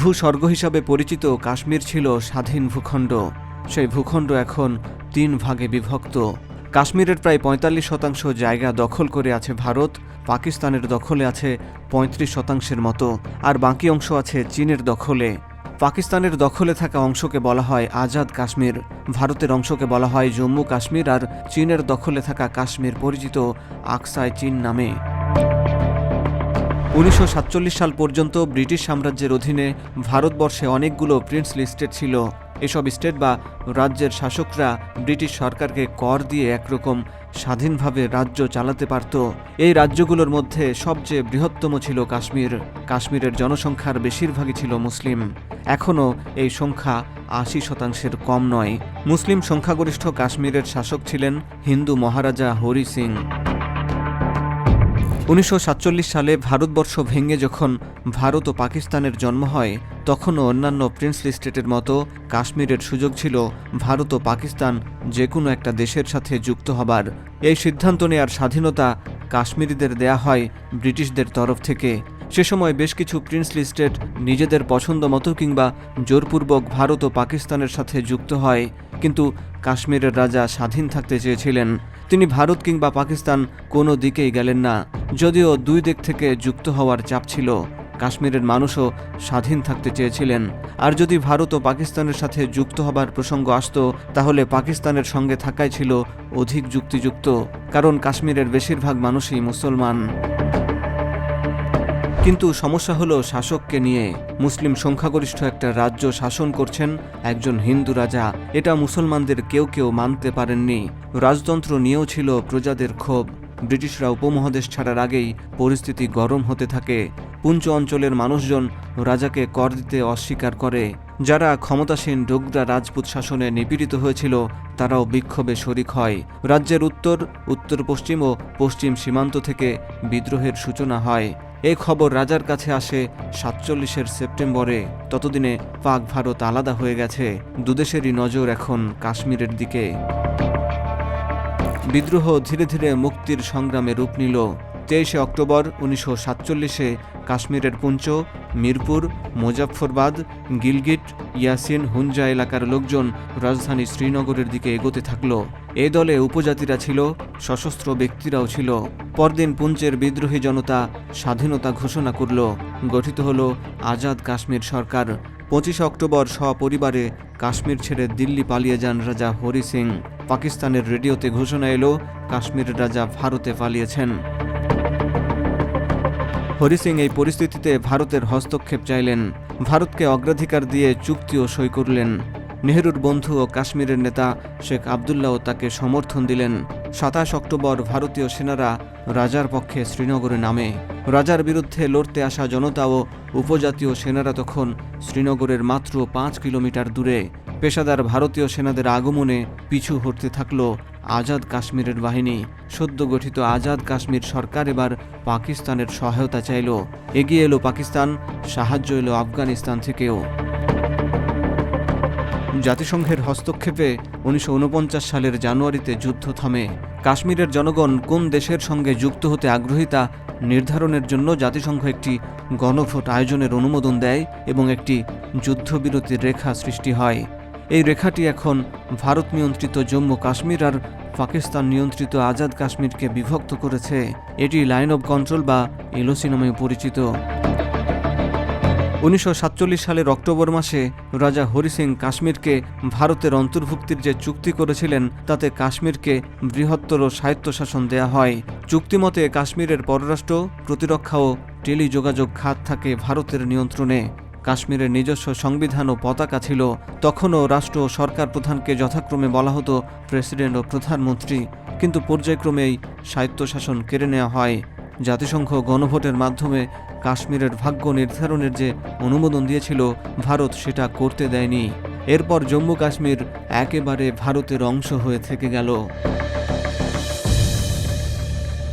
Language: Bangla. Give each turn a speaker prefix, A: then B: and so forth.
A: ভূস্বর্গ হিসাবে পরিচিত কাশ্মীর ছিল স্বাধীন ভূখণ্ড। সেই ভূখণ্ড এখন তিন ভাগে বিভক্ত। কাশ্মীরের প্রায় পঁয়তাল্লিশ শতাংশ জায়গা দখল করে আছে ভারত, পাকিস্তানের দখলে আছে পঁয়ত্রিশ শতাংশের মতো, আর বাকি অংশ আছে চীনের দখলে। পাকিস্তানের দখলে থাকা অংশকে বলা হয় আজাদ কাশ্মীর, ভারতের অংশকে বলা হয় জম্মু কাশ্মীর, আর চীনের দখলে থাকা কাশ্মীর পরিচিত আকসায় চীন নামে। উনিশশো সাতচল্লিশ সাল পর্যন্ত ব্রিটিশ সাম্রাজ্যের অধীনে ভারতবর্ষে অনেকগুলো প্রিন্সলি স্টেট ছিল। এসব স্টেট বা রাজ্যের শাসকরা ব্রিটিশ সরকারকে কর দিয়ে একরকম স্বাধীনভাবে রাজ্য চালাতে পারত। এই রাজ্যগুলোর মধ্যে সবচেয়ে বৃহত্তম ছিল কাশ্মীর। কাশ্মীরের জনসংখ্যার বেশিরভাগই ছিল মুসলিম। এখনও এই সংখ্যা আশি শতাংশের কম নয়। মুসলিম সংখ্যাগরিষ্ঠ কাশ্মীরের শাসক ছিলেন হিন্দু মহারাজা হরি সিং। উনিশশো সাতচল্লিশ সালে ভারতবর্ষ ভেঙে যখন ভারত ও পাকিস্তানের জন্ম হয়, তখনও অন্যান্য প্রিন্সলি স্টেটের মতো কাশ্মীরের সুযোগ ছিল ভারত ও পাকিস্তান যে কোনো একটা দেশের সাথে যুক্ত হবার। এই সিদ্ধান্ত নেয়ার স্বাধীনতা কাশ্মীরিদের দেয়া হয় ব্রিটিশদের তরফ থেকে। সে সময় বেশ কিছু প্রিন্সলি স্টেট নিজেদের পছন্দ মতো কিংবা জোরপূর্বক ভারত ও পাকিস্তানের সাথে যুক্ত হয়, কিন্তু কাশ্মীরের রাজা স্বাধীন থাকতে চেয়েছিলেন। তিনি ভারত কিংবা পাকিস্তান কোনো দিকেই গেলেন না, যদিও দুই দিক থেকে যুক্ত হওয়ার চাপ ছিল। কাশ্মীরের মানুষও স্বাধীন থাকতে চেয়েছিলেন। আর যদি ভারত ও পাকিস্তানের সাথে যুক্ত হবার প্রসঙ্গ আসত, তাহলে পাকিস্তানের সঙ্গে থাকাই ছিল অধিক যুক্তিযুক্ত, কারণ কাশ্মীরের বেশিরভাগ মানুষই মুসলমান। কিন্তু সমস্যা হলো শাসককে নিয়ে। মুসলিম সংখ্যাগরিষ্ঠ একটা রাজ্য শাসন করছেন একজন হিন্দু রাজা। এটা মুসলমানদের কেউ কেউ মানতে পারেননি। রাজতন্ত্র নিয়েও ছিল প্রজাদের ক্ষোভ। ব্রিটিশরা উপমহাদেশ ছাড়ার আগেই পরিস্থিতি গরম হতে থাকে। পুঞ্চ অঞ্চলের মানুষজন রাজাকে কর দিতে অস্বীকার করে। যারা ক্ষমতাসীন ডোগরা রাজপুত শাসনে নিপীড়িত হয়েছিল, তারাও বিক্ষোভে শরিক হয়। রাজ্যের উত্তর উত্তর পশ্চিম ও পশ্চিম সীমান্ত থেকে বিদ্রোহের সূচনা হয়। এ খবর রাজার কাছে আসে সাতচল্লিশের সেপ্টেম্বরে। ততদিনে পাক ভারত আলাদা হয়ে গেছে। দুদেশেরই নজর এখন কাশ্মীরের দিকে। বিদ্রোহ ধীরে ধীরে মুক্তির সংগ্রামে রূপ নিল। তেইশে অক্টোবর উনিশশো সাতচল্লিশে কাশ্মীরের পুঞ্চ, মিরপুর মুজাফরবাদ গিলগিট, ইয়াসিন হুঞ্জা এলাকার লোকজন রাজধানী শ্রীনগরের দিকে এগোতে থাকল। এ দলে উপজাতিরা ছিল, সশস্ত্র ব্যক্তিরাও ছিল। পরদিন পুঞ্চের বিদ্রোহী জনতা স্বাধীনতা ঘোষণা করল। গঠিত হল আজাদ কাশ্মীর সরকার। পঁচিশে অক্টোবর সপরিবারে কাশ্মীর ছেড়ে দিল্লি পালিয়ে যান রাজা হরি সিং। পাকিস্তানের রেডিওতে ঘোষণা এলো, কাশ্মীরের রাজা ভারতে পালিয়েছেন। হরি সিং এই পরিস্থিতিতে ভারতের হস্তক্ষেপ চাইলেন। ভারতকে অগ্রাধিকার দিয়ে চুক্তিও সই করলেন। নেহরুর বন্ধু ও কাশ্মীরের নেতা শেখ আবদুল্লাহ তাকে সমর্থন দিলেন। সাতাশ অক্টোবর ভারতীয় সেনারা রাজার পক্ষে শ্রীনগরে নামে। রাজার বিরুদ্ধে লড়তে আসা জনতা ও উপজাতীয় সেনারা তখন শ্রীনগরের মাত্র পাঁচ কিলোমিটার দূরে। পেশাদার ভারতীয় সেনাদের আগমনে পিছু হটতে থাকল আজাদ কাশ্মীরের বাহিনী, সদ্য গঠিত আজাদ কাশ্মীর সরকার এবার পাকিস্তানের সহায়তা চাইল। এগিয়ে এলো পাকিস্তান, সাহায্য এলো আফগানিস্তান থেকেও। জাতিসংঘের হস্তক্ষেপে উনিশশো ঊনপঞ্চাশ সালের জানুয়ারিতে যুদ্ধ থামে। কাশ্মীরের জনগণ কোন দেশের সঙ্গে যুক্ত হতে আগ্রহী তা নির্ধারণের জন্য জাতিসংঘ একটি গণভোট আয়োজনের অনুমোদন দেয় এবং একটি যুদ্ধবিরতির রেখা সৃষ্টি হয়। এই রেখাটি এখন ভারত নিয়ন্ত্রিত জম্মু কাশ্মীর আর পাকিস্তান নিয়ন্ত্রিত আজাদ কাশ্মীরকে বিভক্ত করেছে। এটি লাইন অব কন্ট্রোল বা এলওসি নামে পরিচিত। উনিশশো সাতচল্লিশ সালের অক্টোবর মাসে রাজা হরি সিং কাশ্মীরকে ভারতের অন্তর্ভুক্তির যে চুক্তি করেছিলেন, তাতে কাশ্মীরকে বৃহত্তর স্বায়ত্তশাসন দেয়া হয়। চুক্তিমতে কাশ্মীরের পররাষ্ট্র, প্রতিরক্ষা ও টেলিযোগাযোগ খাত থাকে ভারতের নিয়ন্ত্রণে। কাশ্মীরের নিজস্ব সংবিধান ও পতাকা ছিল, তখনও রাষ্ট্র ও সরকার প্রধানকে যথাক্রমে বলা হতো প্রেসিডেন্ট ও প্রধানমন্ত্রী। কিন্তু পর্যায়ক্রমেই স্বায়ত্তশাসন কেড়ে নেওয়া হয়। জাতিসংঘ গণভোটের মাধ্যমে কাশ্মীরের ভাগ্য নির্ধারণের যে অনুমোদন দিয়েছিল, ভারত সেটা করতে দেয়নি। এরপর জম্মু কাশ্মীর একেবারে ভারতের অংশ হয়ে থেকে গেল।